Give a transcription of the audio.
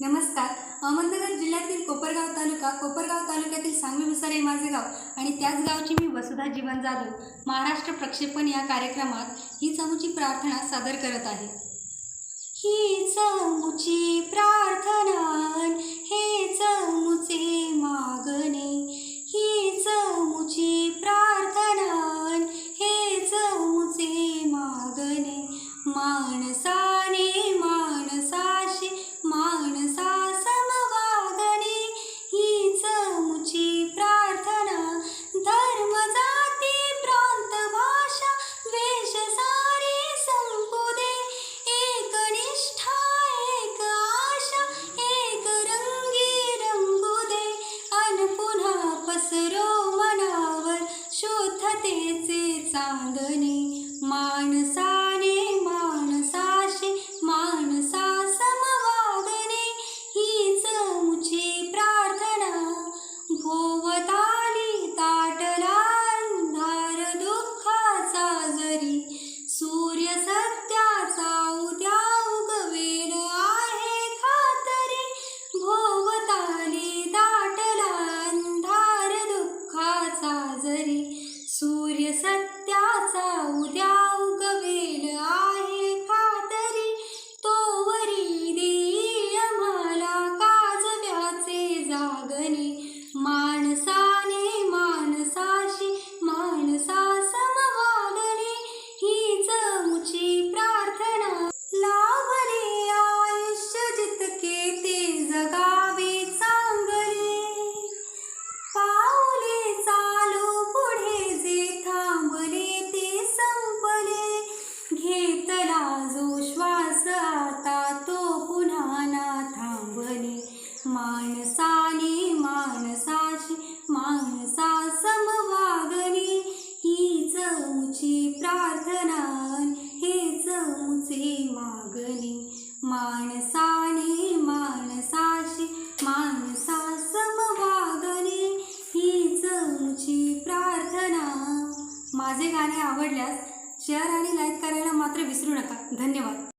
नमस्कार. अहमदनगर जिल्ह्यातील कोपरगाव तालुका कोपरगाव तालुक्यातील सांगवी भुसारे माझे गाव आणि त्याच गावची मी वसुधा जीवन जाधव महाराष्ट्र प्रक्षेपण या कार्यक्रमात ही चमूची प्रार्थना सादर करत आहे. ही चमूची प्रार्थना हे शुद्धतेचे चांदणे माणसाने माणसाशी माणसा समवागणे. ही चमूची प्रार्थना भोवता सूर्य सत्याचा उद्या उगवेल आहे खातरी. तोवरी देई आम्हाला काजव्याचे जागणे मा प्रार्थना हे चमूचे मागणे. माणसाने माणसाशी माणसा समवागणे ही चमुची प्रार्थना. माझे गाणे आवडल्यास शेअर आणि लाईक करायला मात्र विसरू नका. धन्यवाद.